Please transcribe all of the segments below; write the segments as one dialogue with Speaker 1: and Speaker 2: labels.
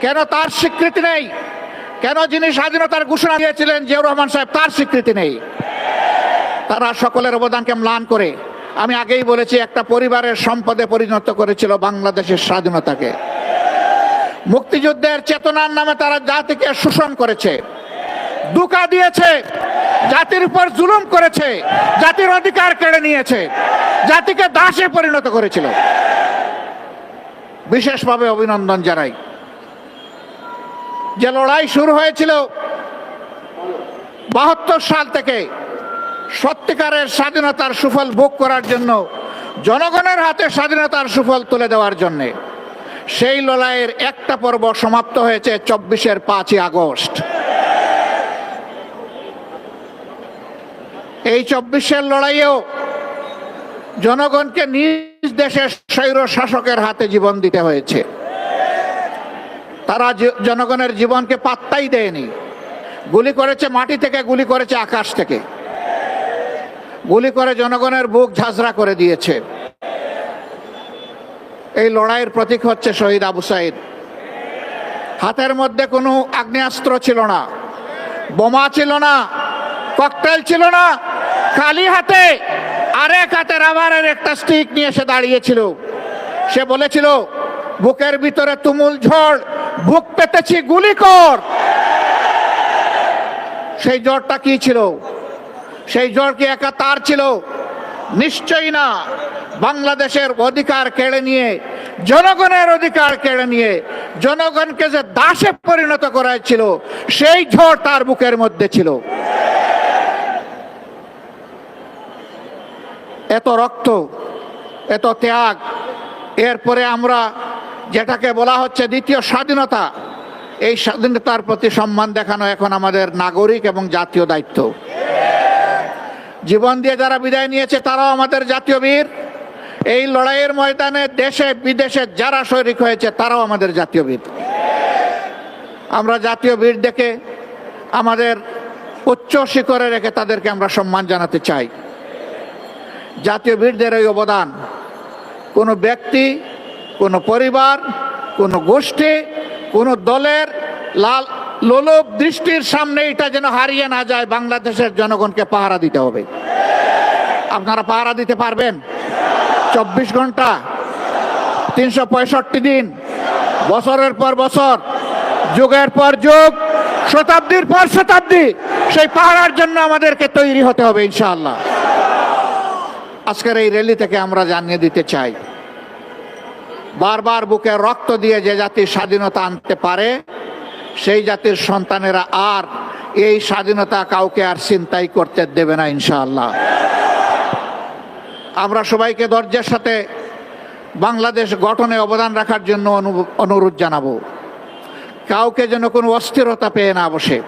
Speaker 1: কেন তার স্বীকৃতি নেই? কেন যিনি স্বাধীনতার ঘোষণা দিয়েছিলেন জিয়াউর রহমান সাহেব, তার স্বীকৃতি নেই? তারা সকলের অবদানকে ম্লান করে। আমি আগেই বলেছি, একটা পরিবারের সম্পদে পরিণত করেছিল বাংলাদেশের স্বাধীনতাকে। মুক্তিযুদ্ধের চেতনার নামে তারা জাতিকে শোষণ করেছে। দুকা দিয়েছে। জাতির উপর জুলুম করেছে। জাতির অধিকার কেড়ে নিয়েছে। জাতিকে দাসে পরিণত করেছিল। বিশেষভাবে অভিনন্দন জানাই। যে লড়াই শুরু হয়েছিল বাহাত্তর সাল থেকে সত্যিকারের স্বাধীনতার সুফল ভোগ করার জন্য জনগণের হাতে স্বাধীনতার সুফল তুলে দেওয়ার জন্য সেই লড়াইয়ের একটা পর্ব সমাপ্ত হয়েছে চব্বিশের পাঁচই আগস্ট। এই চব্বিশের লড়াইয়েও জনগণকে নিজ দেশের স্বৈর শাসকের হাতে জীবন দিতে হয়েছে। তারা জনগণের জীবনকে পাত্তাই দেয়নি। গুলি করেছে মাটি থেকে, গুলি করেছে আকাশ থেকে। গুলি করে জনগণের বুক ঝাঁঝরা করে দিয়েছে। এই লড়াইয়ের প্রতীক হচ্ছে শহীদ আবু সাইদ। হাতের মধ্যে কোনো আগ্নেয়াস্ত্র ছিল না, বোমা ছিল না, ককটেল ছিল না, খালি হাতে আরেক হাতে রাবারের একটা স্টিক নিয়ে সে দাঁড়িয়েছিল। সে বলেছিল, বুকের ভিতরে তুমুল ঝড় বুক পেতেছি, গুলি কর। সেই জ্বরটা কি ছিল? সেই জ্বর কি একা তার ছিল? নিশ্চয়ই না। বাংলাদেশের অধিকার কেড়ে নিয়ে, জনগণের অধিকার কেড়ে নিয়ে, জনগণকে যে দাসে পরিণত করা ছিল, সেই ঝড় তার বুকের মধ্যে ছিল। এত রক্ত, এত ত্যাগ, এরপরে আমরা যেটাকে বলা হচ্ছে দ্বিতীয় স্বাধীনতা। এই স্বাধীনতার প্রতি সম্মান দেখানো এখন আমাদের নাগরিক এবং জাতীয় দায়িত্ব। জীবন দিয়ে যারা বিদায় নিয়েছে, তারাও আমাদের জাতীয় বীর। এই লড়াইয়ের ময়দানে দেশে, বিদেশে যারা শরিক হয়েছে, তারাও আমাদের জাতীয় বীর। আমরা জাতীয় বীর দেখে আমাদের উচ্চ শিখরে রেখে তাদেরকে আমরা সম্মান জানাতে চাই। জাতীয় বীরদের এই অবদান। কোনো ব্যক্তি কোনো পরিবার, কোনো গোষ্ঠী, কোনো দলের লাল লোলভ দৃষ্টির সামনে এটা যেন হারিয়ে না যায়, বাংলাদেশের জনগণকে পাহারা দিতে হবে। আপনারা পাহারা দিতে পারবেন? চব্বিশ ঘণ্টা, তিনশো পঁয়ষট্টি দিন, বছরের পর বছর, যুগের পর যুগ, শতাব্দীর পর শতাব্দী, সেই পাহারার জন্য আমাদেরকে তৈরি হতে হবে ইনশাআল্লাহ। আজকের এই র্যালি থেকে আমরা জানিয়ে দিতে চাই বারবার বুকে রক্ত দিয়ে যে জাতির স্বাধীনতা আনতে পারে, সেই জাতির সন্তানেরা আর এই স্বাধীনতা কাউকে আর চিন্তাই করতে দেবে না ইনশাআল্লাহ। আমরা সবাইকে ধৈর্যের সাথে বাংলাদেশ গঠনে অবদান রাখার জন্য অনু- অনুরোধ জানাব। কাউকে যেন কোনো অস্থিরতা পেয়ে না বসে।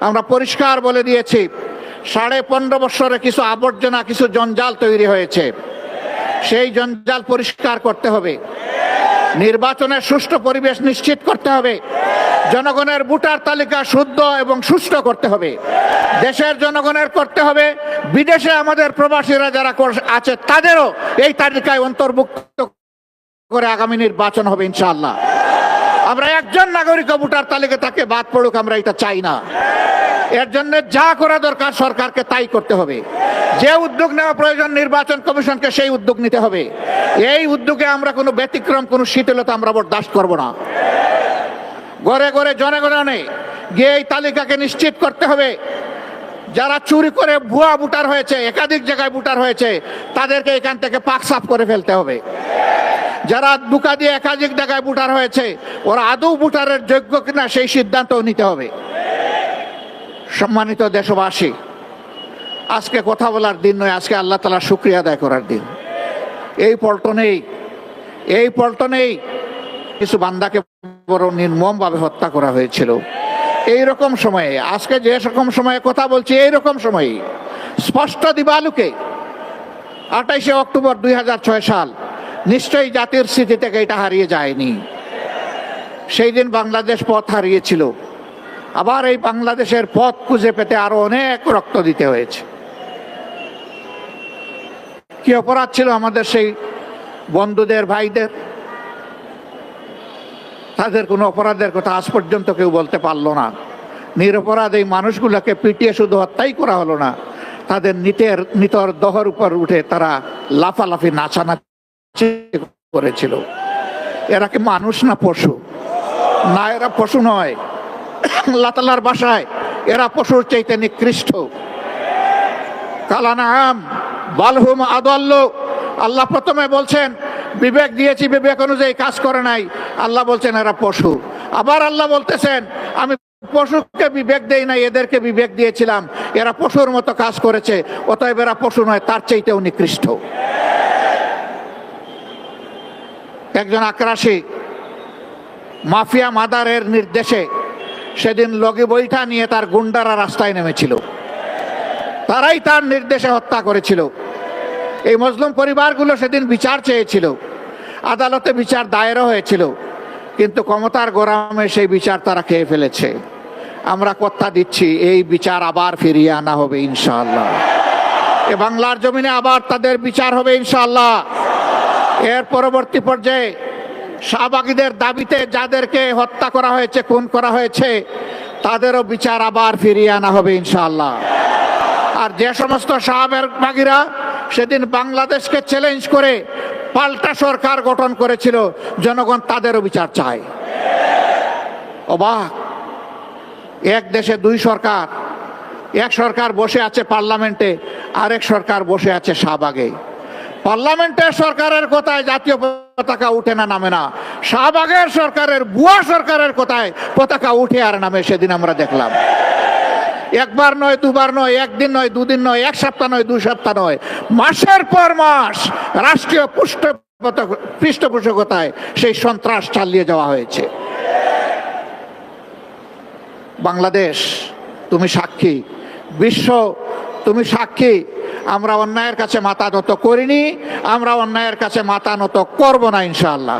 Speaker 1: আমরা পরিষ্কার বলে দিয়েছি, সাড়ে পনেরো বছরে কিছু আবর্জনা, কিছু জঞ্জাল তৈরি হয়েছে। সেই জঞ্জাল পরিষ্কার করতে হবে। নির্বাচনের সুষ্ঠু পরিবেশ নিশ্চিত করতে হবে। জনগণের ভোটার তালিকা শুদ্ধ এবং সুষ্ঠু করতে হবে। দেশের জনগণের করতে হবে। বিদেশে আমাদের প্রবাসীরা যারা আছে, তাদেরও এই তালিকায় অন্তর্ভুক্ত করে আগামী নির্বাচন হবে ইনশাআল্লাহ। আমরা একজন নাগরিক ভোটার তালিকা তাকে বাদ পড়ুক, আমরা এটা চাই না। এর জন্য যা করা দরকার সরকারকে তাই করতে হবে। যে উদ্যোগ নেওয়া প্রয়োজন নির্বাচন কমিশনকে সেই উদ্যোগ নিতে হবে। এই উদ্যোগে আমরা কোনো ব্যতিক্রম, কোনো শীতলতা আমরা বরদাস্ত করব না। ঘরে ঘরে জনগণনে গিয়ে এই তালিকাকে নিশ্চিত করতে হবে। যারা চুরি করে ভুয়া ভোটার হয়েছে, একাধিক জায়গায় ভোটার হয়েছে, তাদেরকে এখান থেকে পাক সাফ করে ফেলতে হবে। যারা দুকা দিয়ে একাধিক জায়গায় ভোটার হয়েছে, ওরা আদৌ ভোটারের যোগ্য কিনা সেই সিদ্ধান্তও নিতে হবে। সম্মানিত দেশবাসী, আজকে কথা বলার দিন নয়, আজকে আল্লাহ তালা শুক্রিয়া আদায় করার দিন। এই পল্টনেই এই পল্টনেই কিছু বান্দাকে বড় নির্মমভাবে হত্যা করা হয়েছিল। এই রকম সময়ে, আজকে যে রকম সময়ে কথা বলছি এই রকম সময়ে স্পষ্ট দিবালুকে আঠাইশে অক্টোবর দুই ছয় সাল নিশ্চয়ই জাতির স্মৃতি থেকে এটা হারিয়ে যায়নি। সেই দিন বাংলাদেশ পথ হারিয়েছিল। আবার এই বাংলাদেশের পথ খুঁজে পেতে আরও অনেক রক্ত দিতে হয়েছে। কি অপরাধ ছিল আমাদের সেই বন্ধুদের, ভাইদের? তাদের কোনো অপরাধের কথা আজ পর্যন্ত কেউ বলতে পারল না। নিরপরাধ এই মানুষগুলোকে পিটিয়ে শুধু হত্যাই করা হলো না, তাদের নিতের, নিতর দহর উপর উঠে তারা লাফালাফি, নাচানাচি করেছিল। এরা কি মানুষ না পশু? না, এরা পশু নয়। আল্লাহ বাসায়, এরা পশুর চাইতে নিকৃষ্ট। কালানাম বালহুম আদল্ল। আল্লাহ প্রথমে বলছেন, বিবেক দিয়েছি, বিবেক অনুযায়ী কাজ করে নাই। আল্লাহ বলছেন, এরা পশু। আবার আল্লাহ বলতেছেন, আমি পশুকে বিবেক দেই নাই, এদেরকে বিবেক দিয়েছিলাম। এরা পশুর মতো কাজ করেছে, অতএব এরা পশু নয়, তার চাইতেও নিকৃষ্ট। একজন আক্রাসী, মাফিয়া মাদারের নির্দেশে সেদিন লগি বইটা নিয়ে তার গুন্ডারা রাস্তায় নেমেছিল। তারাই তার নির্দেশে হত্যা করেছিল। এই মজলুম পরিবারগুলো সেদিন বিচার চেয়েছিল। আদালতে বিচার দায়েরও হয়েছিল। কিন্তু ক্ষমতার গোরামে সেই বিচার তারা খেয়ে ফেলেছে। আমরা কথা দিচ্ছি, এই বিচার আবার ফিরিয়ে আনা হবে ইনশাআল্লাহ। এ বাংলার জমিনে আবার তাদের বিচার হবে ইনশাআল্লাহ। এর পরবর্তী পর্যায়ে শাহবাগীদের দাবিতে যাদেরকে হত্যা করা হয়েছে, খুন করা হয়েছে, তাদেরও বিচার আবার ফিরিয়ে আনা হবে ইনশাআল্লাহ। আর যে সমস্ত শাহবাগীরা সেদিন বাংলাদেশকে চ্যালেঞ্জ করে পাল্টা সরকার গঠন করেছিল, জনগণ তাদেরও বিচার চায়। অবাক। এক দেশে দুই সরকার, এক সরকার বসে আছে পার্লামেন্টে, আরেক সরকার বসে আছে শাহবাগে। পার্লামেন্টের সরকারের কোথায় জাতীয় পতাকা উঠে না নামে না? শাহবাগের সরকারের বুয়া সরকারের কোথায় পতাকা উঠে আর নামে সেদিন আমরা দেখলাম। একবার নয়, দুবার নয়, একদিন নয়, দুদিন নয়, এক সপ্তাহ নয় দুই সপ্তাহ নয়। মাসের পর মাস রাষ্ট্রীয় পুষ্ট পৃষ্ঠপোষকতায় সেই সন্ত্রাস চালিয়ে যাওয়া হয়েছে। বাংলাদেশ, তুমি সাক্ষী। বিশ্ব, তুমি সাক্ষী। আমরা অন্যায়ের কাছে মাথা নত করিনি আমরা অন্যায়ের কাছে মাথা নত করব না ইনশাআল্লাহ।